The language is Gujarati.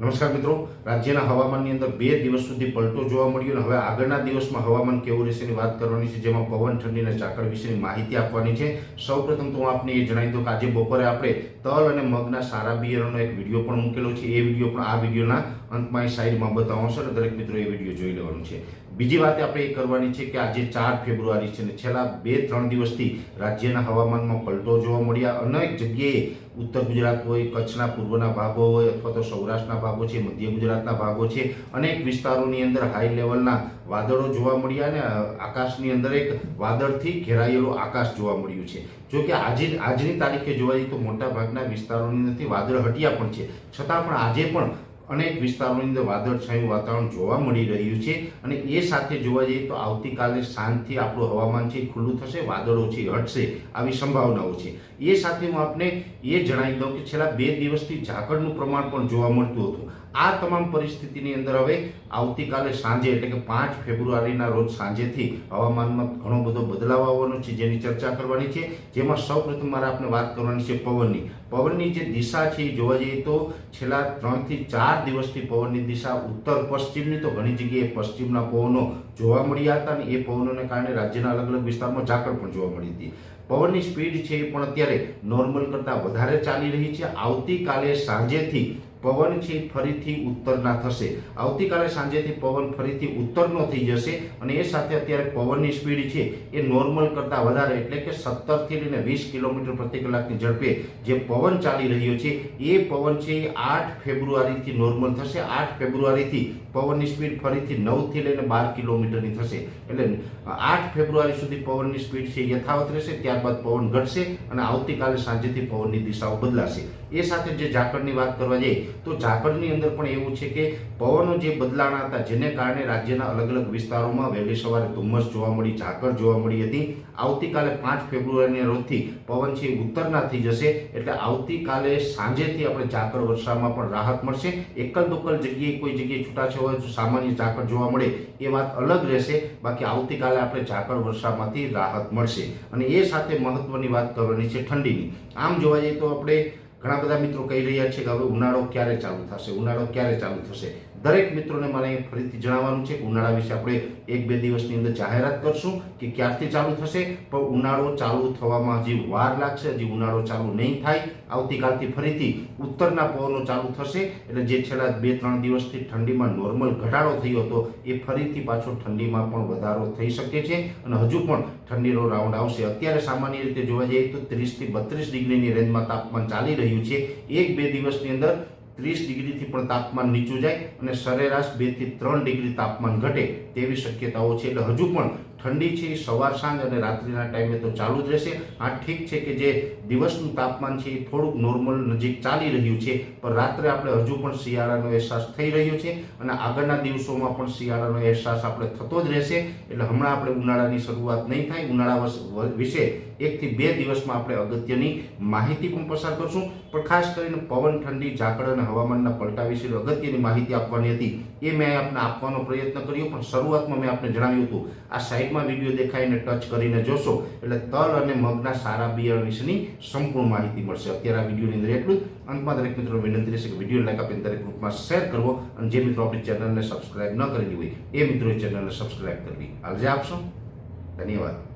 નમસ્કાર મિત્રો. રાજ્યના હવામાનની અંદર બે દિવસ સુધી પલટો જોવા મળ્યો અને હવે આગળના દિવસમાં હવામાન કેવું રહેશે એની વાત કરવાની છે, જેમાં પવન, ઠંડી અને ઝાકળ વિશેની માહિતી આપવાની છે. સૌપ્રથમ તો હું આપને એ જણાવી દઉં કે આજે બપોરે આપણે તલ અને મગના સારા બિયારણનો એક વીડિયો પણ મૂકેલો છે. એ વીડિયો પણ આ વિડીયોના અંતમાં એ સાઈડમાં બતાવવાનો છે દરેક મિત્રો એ વીડિયો જોઈ લેવાનું છે. બીજી વાત આપણે એ કરવાની છે કે આજે ચાર ફેબ્રુઆરી છે અને છેલ્લા બે, ત્રણ દિવસથી રાજ્યના હવામાનમાં પલટો જોવા મળ્યા. અનેક જગ્યાએ ઉત્તર ગુજરાત હોય, કચ્છના પૂર્વના ભાગો હોય અથવા તો સૌરાષ્ટ્રના ભાગો છે, મધ્ય ગુજરાતના ભાગો છે, અનેક વિસ્તારોની અંદર હાઈ લેવલના વાદળો જોવા મળ્યા અને આકાશની અંદર એક વાદળથી ઘેરાયેલું આકાશ જોવા મળ્યું છે. જો કે આજે, આજની તારીખે જોવા જઈએ તો મોટા ભાગના વિસ્તારોની અંદરથી વાદળ હટ્યા પણ છે. છતાં પણ આજે પણ અનેક વિસ્તારોની અંદર વાદળછાયું વાતાવરણ જોવા મળી રહ્યું છે અને એ સાથે જોવા જઈએ તો આવતીકાલે સાંજથી આપણું હવામાન છે ખુલ્લું થશે, વાદળો છે હટશે આવી સંભાવનાઓ છે. એ સાથે હું આપને એ જણાવી દઉં કે છેલ્લા બે દિવસથી ઝાકળનું પ્રમાણ પણ જોવા મળતું હતું. આ તમામ પરિસ્થિતિની અંદર હવે આવતીકાલે સાંજે એટલે કે પાંચ ફેબ્રુઆરીના રોજ સાંજેથી હવામાનમાં ઘણો બધો બદલાવ આવવાનો છે જેની ચર્ચા કરવાની છે. જેમાં સૌપ્રથમ મારે આપણે વાત કરવાની છે પવનની. પવનની જે દિશા છે એ જોવા જઈએ તો છેલ્લા ત્રણથી ચાર દિવસથી પવનની દિશા ઉત્તર પશ્ચિમની તો ઘણી જગ્યાએ પશ્ચિમના પવનો જોવા મળ્યા હતા અને એ પવનોને કારણે રાજ્યના અલગ અલગ વિસ્તારમાં ઝાકળ પણ જોવા મળી હતી. પવનની સ્પીડ છે એ પણ અત્યારે નોર્મલ કરતાં વધારે ચાલી રહી છે. આવતીકાલે સાંજેથી પવન છે ફરીથી ઉત્તરના થશે. આવતીકાલે સાંજેથી પવન ફરીથી ઉત્તરનો થઈ જશે અને એ સાથે અત્યારે પવનની સ્પીડ છે એ નોર્મલ કરતાં વધારે એટલે કે સત્તરથી લઈને વીસ કિલોમીટર પ્રતિ કલાકની ઝડપે જે પવન ચાલી રહ્યો છે, એ પવન છે એ આઠ ફેબ્રુઆરીથી નોર્મલ થશે. આઠ ફેબ્રુઆરીથી પવનની સ્પીડ ફરીથી નવથી લઈને બાર કિલોમીટરની થશે. એટલે આઠ ફેબ્રુઆરી સુધી પવનની સ્પીડ છે યથાવત રહેશે, ત્યારબાદ પવન ઘટશે અને આવતીકાલે સાંજેથી પવનની દિશાઓ બદલાશે. એ સાથે જે ઝાકળની વાત કરવા જઈએ તો ઝાકળની અંદર પણ એવું છે કે પવનો જે બદલાણા હતા, જેને કારણે રાજ્યના અલગ અલગ વિસ્તારોમાં વહેલી સવારે ધુમ્મસ જોવા મળી, ઝાકળ જોવા મળી હતી. આવતીકાલે પાંચ ફેબ્રુઆરીના રોજથી પવન છે ઉત્તરના થઈ જશે, એટલે આવતીકાલે સાંજેથી આપણે ઝાકળ વર્ષામાં પણ રાહત મળશે. એકલ દોકલ જગ્યાએ કોઈ જગ્યાએ છૂટાછવાયું સામાન્ય ઝાકળ જોવા મળે એ વાત અલગ રહેશે. બાકી આવતીકાલે આપણે ઝાકળ વર્ષામાંથી રાહત મળશે. અને એ સાથે મહત્વની વાત કરવાની છે ઠંડીની. આમ જોવા જઈએ તો આપણે ઘણા બધા મિત્રો કહી રહ્યા છે કે હવે ઉનાળો ક્યારે ચાલુ થશે, ઉનાળો ક્યારે ચાલુ થશે? દરેક મિત્રોને મારે ફરીથી જણાવવાનું છે ઉનાળા વિશે આપણે એક બે દિવસની અંદર જાહેરાત કરશું કે ક્યારથી ચાલુ થશે, પણ ઉનાળો ચાલુ થવામાં હજી વાર લાગશે, હજી ઉનાળો ચાલુ નહીં થાય. આવતીકાલથી ફરીથી ઉત્તરના પવનો ચાલુ થશે, એટલે જે છેલ્લા બે ત્રણ દિવસથી ઠંડીમાં નોર્મલ ઘટાડો થયો હતો, એ ફરીથી પાછો ઠંડીમાં પણ વધારો થઈ શકે છે. અને હજુ પણ ઠંડીનો રાઉન્ડ આવશે. અત્યારે સામાન્ય રીતે જોવા જઈએ તો ત્રીસથી બત્રીસ ડિગ્રીની રેન્જમાં તાપમાન ચાલી રહ્યું છે. એક બે દિવસની અંદર ત્રીસ ડિગ્રીથી પણ તાપમાન નીચું જાય અને સરેરાશ બેથી ત્રણ ડિગ્રી તાપમાન ઘટે તેવી શક્યતાઓ છે. એટલે હજુ પણ ઠંડી છે, સવાર સાંજ અને રાત્રિના ટાઈમે તો ચાલુ જ રહેશે. આ ઠીક છે કે જે દિવસનું તાપમાન છે એ થોડુંક નોર્મલ નજીક ચાલી રહ્યું છે, પણ રાત્રે આપણે હજુ પણ શિયાળાનો અહેસાસ થઈ રહ્યો છે અને આગળના દિવસોમાં પણ શિયાળાનો અહેસાસ આપણે થતો જ રહેશે. એટલે હમણાં આપણે ઉનાળાની શરૂઆત નહીં થાય. ઉનાળા વિશે એકથી બે દિવસમાં આપણે અગત્યની માહિતી પણ પસાર કરશું. પણ ખાસ કરીને પવન, ઠંડી, ઝાકળ અને હવામાનના પલટા વિશે અગત્યની માહિતી આપવાની હતી. એ મેં આપને આપવાનો પ્રયત્ન કર્યો, પણ શરૂઆતમાં મેં આપને જણાવ્યું હતું. આ સાઈડમાં વીડિયો દેખાઈને ટચ કરીને જોશો, એટલે તલ અને મગના સારા બિયારણ વિશેની સંપૂર્ણ માહિતી મળશે. અત્યારે આ વિડીયોની અંદર એટલું અંતમાં દરેક મિત્રો વિનંતી રહેશે કે વીડિયો લાઈક આપીને દરેક ગ્રુપમાં શેર કરવો અને જે મિત્રો આપણી ચેનલને સબસ્ક્રાઇબ ન કરેલી હોય, એ મિત્રોએ ચેનલને સબસ્ક્રાઇબ કરવી. આજે આપશો? ધન્યવાદ.